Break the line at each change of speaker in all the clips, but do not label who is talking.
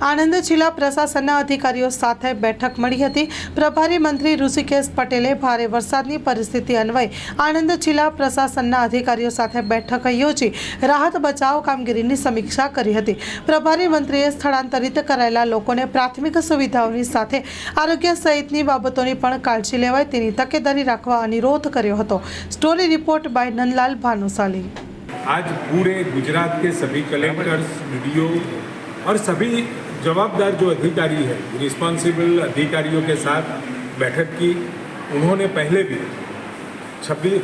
આણંદ જિલ્લા પ્રશાસનના અધિકારીઓ સાથે બેઠક મળી હતી પ્રભારી મંત્રી ઋષિકેશ પટેલે ભારે વરસાદની પરિસ્થિતિ અન્વયે આણંદ જિલ્લા પ્રશાસનના અધિકારીઓ સાથે બેઠક યોજી રાહત બચાવ કામગીરીની સમીક્ષા કરી હતી પ્રભારી મંત્રીએ સ્થળાંતરિત કરાયેલા લોકોને પ્રાથમિક સુવિધાઓની સાથે આરોગ્ય સહિતની બાબતોની પણ કાળજી લેવાય તેની તકેદારી રાખવા અનુરોધ કર્યો હતો story report by Nandlal Bhanushali
आज पूरे गुजरात के सभी कलेक्टर्स वीडियो और सभी जवाबदार जो अधिकारी है रिस्पॉन्सिबल अधिकारियों के साथ बैठक की, उन्होंने पहले भी छब्बीस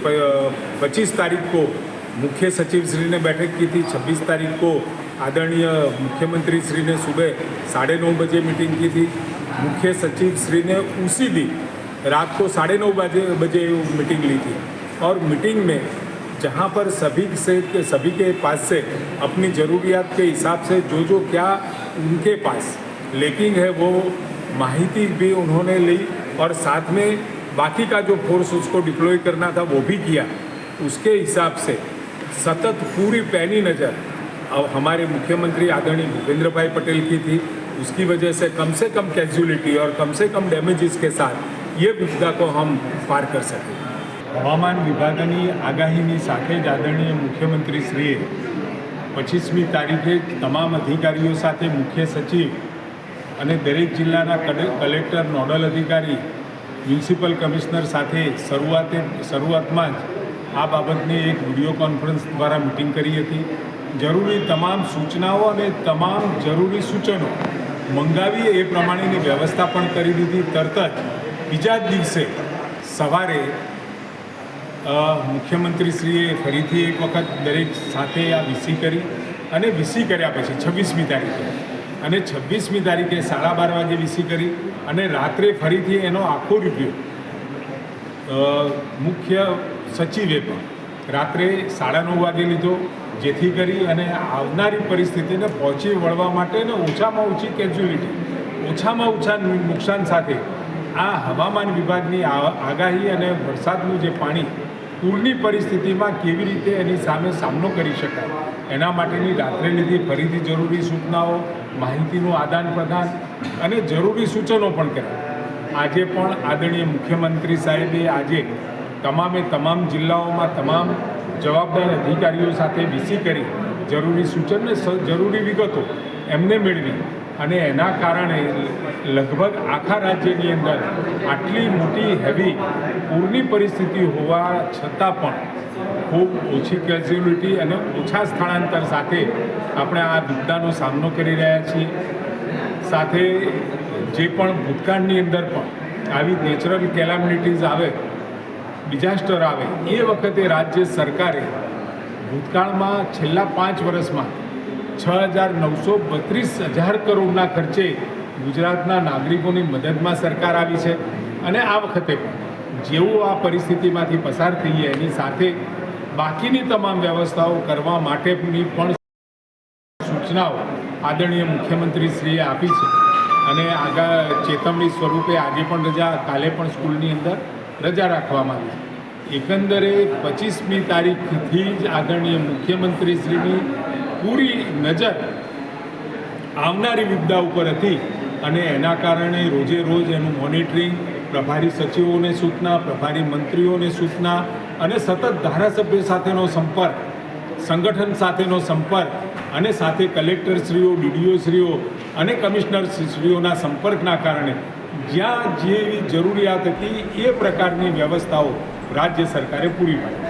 पच्चीस तारीख को मुख्य सचिव श्री ने बैठक की थी। छब्बीस तारीख को आदरणीय मुख्यमंत्री श्री ने सुबह साढ़े नौ बजे मीटिंग की थी। मुख्य सचिव श्री ने उसी दिन रात को साढ़े नौ बजे बजे मीटिंग ली थी। और मीटिंग में जहाँ पर सभी से, सभी के पास से, अपनी ज़रूरियात के हिसाब से जो जो क्या उनके पास लेकिंग है वो माहिती भी उन्होंने ली और साथ में बाकी का जो फोर्स उसको डिप्लॉय करना था वो भी किया। उसके हिसाब से सतत पूरी पैनी नज़र अब हमारे मुख्यमंत्री आदरणीय भूपेंद्र भाई पटेल की थी। उसकी वजह से कम से कम कैजुअलिटी और कम से कम डैमेजेस के साथ ये विपदा को हम पार कर सकें। હવામાન વિભાગની આગાહીની સાથે જ આદરણીય મુખ્યમંત્રીશ્રીએ પચીસમી તારીખે તમામ અધિકારીઓ સાથે મુખ્ય સચિવ અને દરેક જિલ્લાના કલે- કલેક્ટર, નોડલ અધિકારી, મ્યુનિસિપલ કમિશનર સાથે શરૂઆતે, શરૂઆતમાં જ આ બાબતની એક વીડિયો કોન્ફરન્સ દ્વારા મિટિંગ કરી હતી. જરૂરી તમામ સૂચનાઓ અને તમામ જરૂરી સૂચનો મંગાવી એ પ્રમાણેની વ્યવસ્થા પણ કરી દીધી. તરત જ બીજા જ દિવસે સવારે મુખ્યમંત્રીશ્રીએ ફરીથી એક વખત દરેક સાથે આ વીસી કરી અને વીસી કર્યા પછી છવ્વીસમી તારીખે. અને છવ્વીસમી તારીખે સાડા બાર વાગે વીસી કરી અને રાત્રે ફરીથી એનો આખો રિવ્યૂ મુખ્ય સચિવે પણ રાત્રે સાડા નવ વાગે લીધો, જેથી કરી અને આવનારી પરિસ્થિતિને પહોંચી વળવા માટે ને ઓછામાં ઓછી કેજ્યુલિટી ઓછામાં ઓછા નુકસાન સાથે આ હવામાન વિભાગની આગાહી અને વરસાદનું જે પાણી પૂરની પરિસ્થિતિમાં કેવી રીતે એની સામે સામનો કરી શકાય? એના માટેની રાત્રે લીધી ફરીથી જરૂરી સૂચનાઓ, માહિતીનું આદાન પ્રદાન અને જરૂરી સૂચનો પણ કર્યા. આજે પણ આદરણીય મુખ્યમંત્રી સાહેબે આજે તમામે તમામ જિલ્લાઓમાં તમામ જવાબદાર અધિકારીઓ સાથે વીસી કરી જરૂરી સૂચન ને જરૂરી વિગતો એમને મેળવી. અને એના કારણે લગભગ આખા રાજ્યની અંદર આટલી મોટી હેવી પૂરની પરિસ્થિતિ હોવા છતાં પણ ખૂબ ઓછી કેઝ્યુલિટી અને ઓછા સ્થળાંતર સાથે આપણે આ વિપદાનો સામનો કરી રહ્યા છીએ. સાથે જે પણ ભૂતકાળની અંદર પણ આવી નેચરલ કેલામિટીઝ આવે ડિઝાસ્ટર આવે, એ વખતે રાજ્ય સરકારે ભૂતકાળમાં છેલ્લા પાંચ વર્ષમાં છ હજાર નવસો બત્રીસ હજાર કરોડના ખર્ચે ગુજરાતના નાગરિકોની મદદમાં સરકાર આવી છે. અને આ વખતે પણ જેવું આ પરિસ્થિતિમાંથી પસાર થઈએ એની સાથે બાકીની તમામ વ્યવસ્થાઓ કરવા માટેની પણ સૂચનાઓ આદરણીય મુખ્યમંત્રીશ્રીએ આપી છે. અને આગા ચેતવણી સ્વરૂપે આજે પણ રજા, કાલે પણ સ્કૂલની અંદર રજા રાખવામાં આવી છે. એકંદરે પચીસમી તારીખથી જ આદરણીય મુખ્યમંત્રીશ્રીની પૂરી નજર આવનારી વિપદા ઉપર હતી અને એના કારણે રોજે રોજ એનું મોનિટરિંગ, પ્રભારી સચિવોને સૂચના, પ્રભારી મંત્રીઓને સૂચના અને સતત ધારાસભ્યો સાથેનો સંપર્ક, સંગઠન સાથેનો સંપર્ક અને સાથે કલેક્ટરશ્રીઓ, ડીડીઓશ્રીઓ અને કમિશનરશ્રીઓના સંપર્કના કારણે જ્યાં જેવી જરૂરિયાત હતી એ પ્રકારની વ્યવસ્થાઓ રાજ્ય સરકારે પૂરી પાડી.